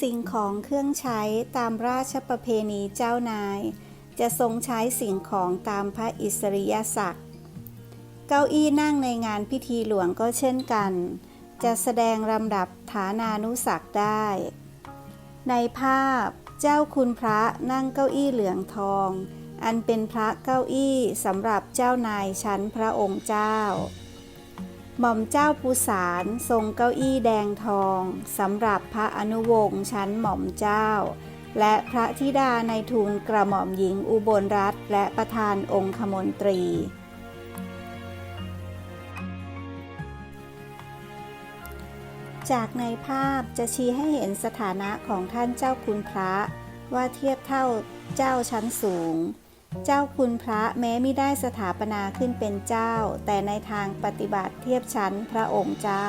สิ่งของเครื่องใช้ตามราชประเพณีเจ้านาย จะทรงใช้สิ่งของตามพระอิสริยศักดิ์ เก้าอี้นั่งในงานพิธีหลวงก็เช่นกัน จะแสดงลำดับฐานานุศักได้ ในภาพเจ้าคุณพระนั่งเก้าอี้เหลืองทอง อันเป็นพระเก้าอี้สำหรับเจ้านายชั้นพระองค์เจ้า หม่อมเจ้าภูสารทรงเก้าอี้แดงทองสำหรับพระอนุวงศ์ชั้นหม่อมเจ้า และพระธิดาในทูลกระหม่อมหญิงอุบลรัตน์และประธานองคมนตรี จากในภาพจะชี้ให้เห็นสถานะของท่านเจ้าคุณพระว่าเทียบเท่าเจ้าชั้นสูง เจ้าคุณพระแม้ไม่ได้สถาปนาขึ้นเป็นเจ้า แต่ในทางปฏิบัติเทียบชั้นพระองค์เจ้า